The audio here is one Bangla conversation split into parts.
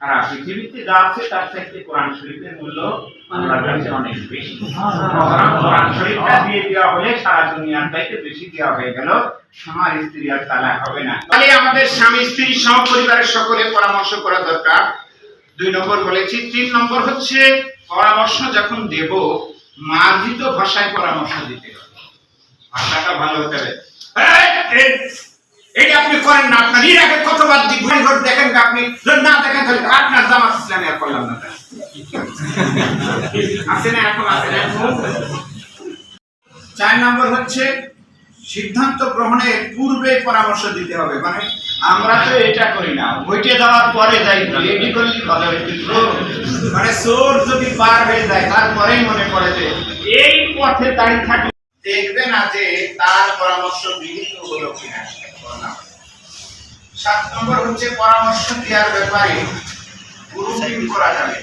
সারা পৃথিবীতে যা আছে তার চাইতে কোরআন শরীফের মূল্য আল্লাহর কাছে অনেক বেশি। কোরআন শরীফটা দিয়ে দেওয়া হলে সারা দুনিয়ার চাইতে বেশি দেওয়া হয়ে গেল। স্ত্রী আর তালাক হবে না। আমাদের স্বামী, স্ত্রী সহ পরিবারের সকলে পরামর্শ করা দরকার। দুই নম্বর বলেছি, তিন নম্বর হচ্ছে পরামর্শ যখন দেব, মার্জিত ভাষায় পরামর্শ দিতে হবে। ভাষাটা ভালো হতে হবে। এটা আপনি করেন না আপনার ইরাকে কতবার দিক ঘুরে ঘুরে দেখেন না আপনি যদি না দেখেন তাহলে আপনার জামাত তাই। আছে না এখন আছে না চার নম্বর হচ্ছে, সিদ্ধান্ত গ্রহণের পূর্বে পরামর্শ দিতে হবে। মানে আমরা তো এটা করি না। বইটে যাওয়ার পরে যাই রেডি করলি ভালো হইতো মানে চোর যদি পার হয়ে যায়, তারপরেই মনে পড়ে যে এই পথে দাঁড়িয়ে থাকলে দেখবে না যে তার পরামর্শ গৃহীত হলো কিনা। সাত নম্বর হচ্ছে, পরামর্শ দেওয়ার ব্যাপারে গ্রুপিং করা যাবে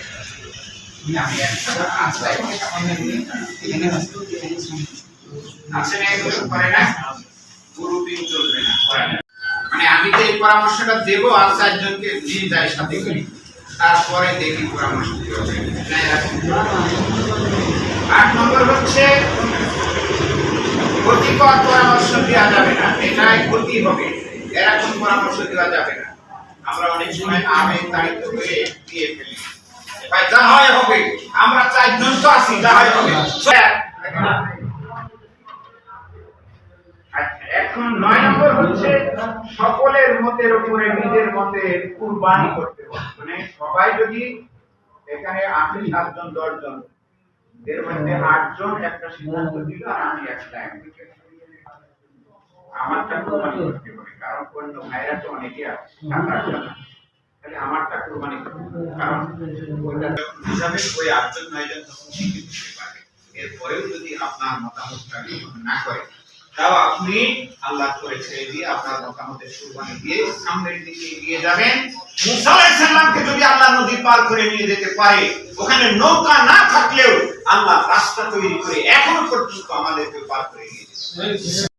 মানে আমি যে এই পরামর্শটা আর চারজনকে যাই সাথে করি, তারপরে দেখি পরামর্শ। আট নম্বর হচ্ছে, ক্ষতিকর পরামর্শ দেওয়া যাবে না। এটাই ক্ষতি হবে। এরকম পরামর্শ দেওয়া যাবে না। আমরা অনেক সময় আবেগ তাড়িত হয়ে দিয়ে ফেলি। ভাই যা হয় হবে। আমরা চারজন তো আছি যা হয় হবে। আচ্ছা, এখন নয় নম্বর হচ্ছে সকলের মতের উপরে নিজের মতে কুরবানি করতে হবে। মানে সবাই যদি এখানে আপনি সাতজন দশজন এর মধ্যে আটজন একটা সিদ্ধান্ত দিল আর আমি একটা আমারটা কুরবানি করতে কারণ অন্য ভাইরা তো অনেকে আছে আমারটা কুরবানি কারণ এরপরেও যদি আপনার মতামতটা না করে, তাও আপনি আল্লাহ করে ছেড়ে দিয়ে আপনার মতামতের কুরবানি দিয়ে সামনের দিকে এগিয়ে যাবেন। মুসা যদি আল্লাহ নদী পার করে নিয়ে যেতে পারে, ওখানে নৌকা না থাকলেও আল্লাহ রাস্তা তৈরি করে এখনও পর্যন্ত আমাদেরকে পার করে নিয়ে।